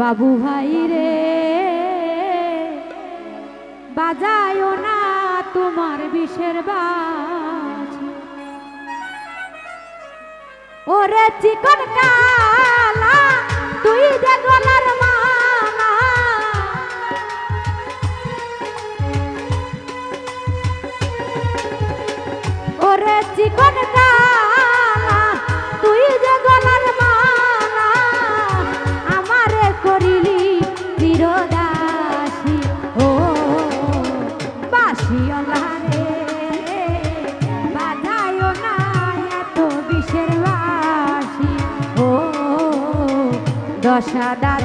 বাবু ভাই রে বাজায় না তোমার বিষের বাজ। ওরে চিকন কালা, তুই যে গলার মা deixa da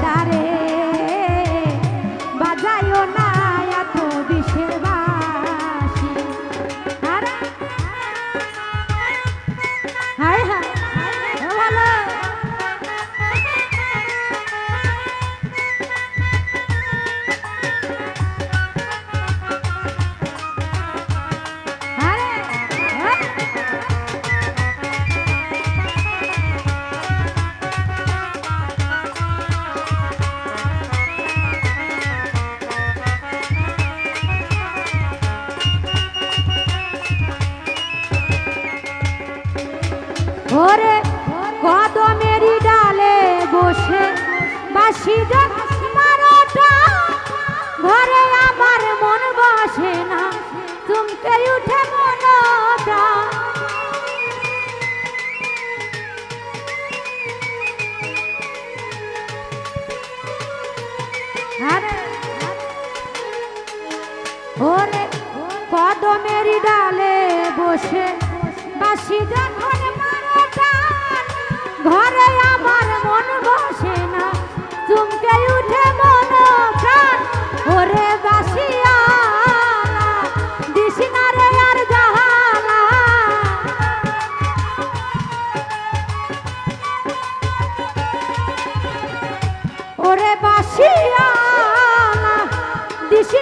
Dishi.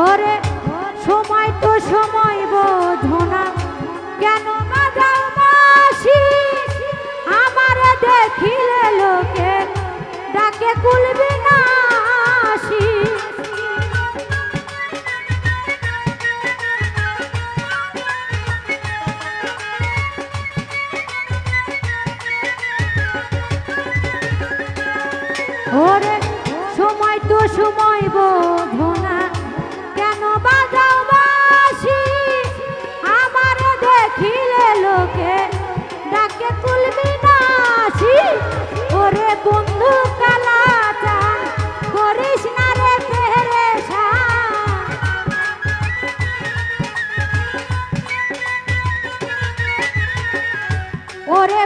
ওরে সময় তো সময় বোধনা কেন বাজাও আমার দেখিলে লোকে ডাকে কুলবি না আসি ওরে সময় তো সময়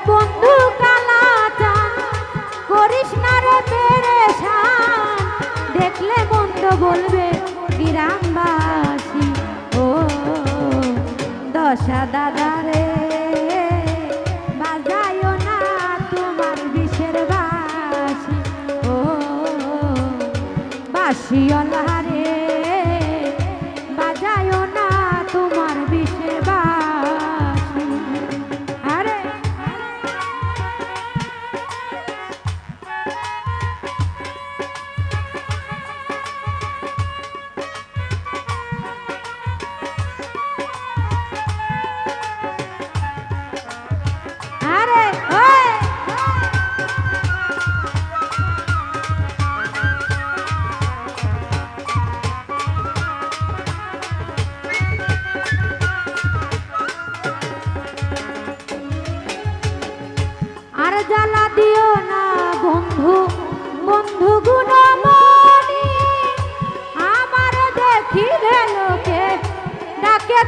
বন্ধু কালাটা করিস না দেখলে মন্দ বলবে গ্রামবাসী, ও দশা দাদা রে। বাজায়ও না তোমার বিষের বাসি, ও বাসিওলা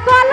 toda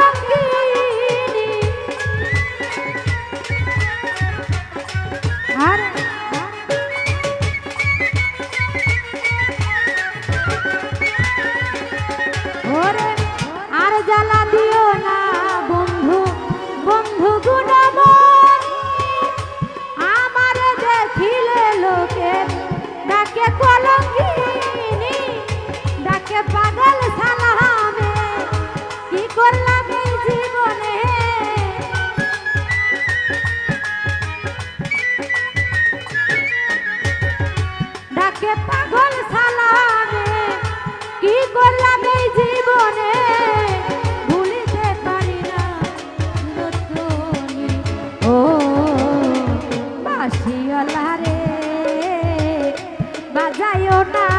রে বাজায়ও না।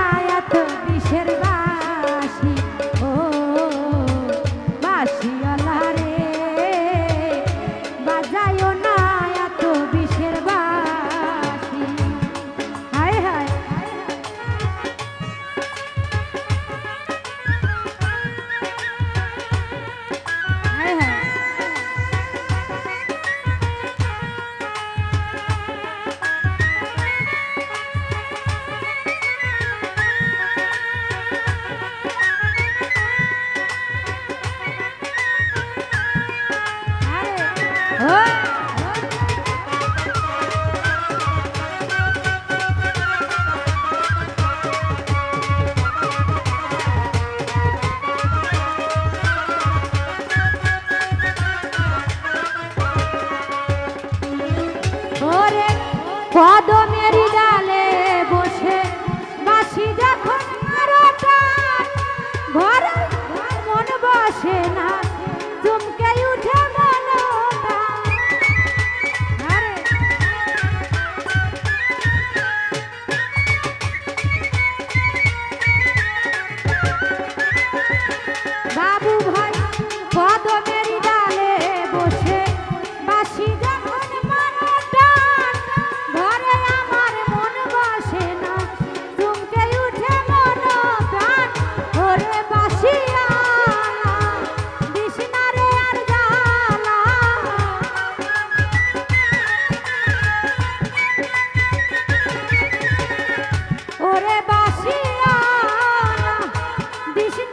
必须。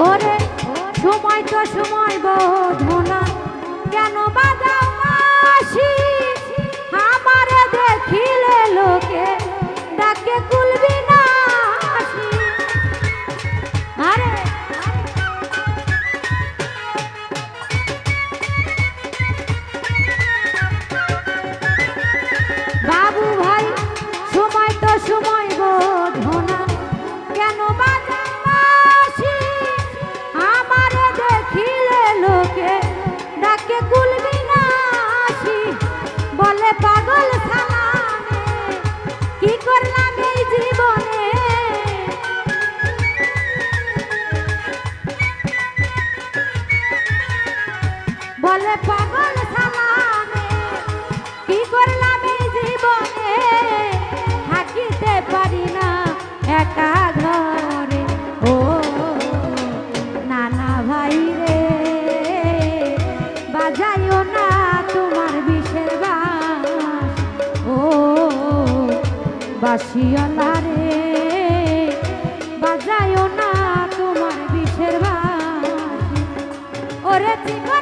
ওরে সময় তো সময় বোধ না। কেন বাদ বলে পারি না একা ঘরে। ও নানা ভাই রে, বাজাইও না তোমার বিষের বাস। ও বাসিওলা রে, বাজাইও না তোমার বিষের ওরে জীবন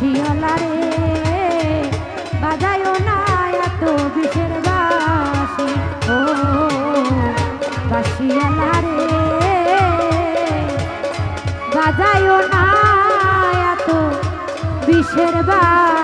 শিয়লা রে, বাজায়ও না এত বিষের বাসি। ও বাসিয়ালা রে, বাজায়ও না এত বিষের বাসি।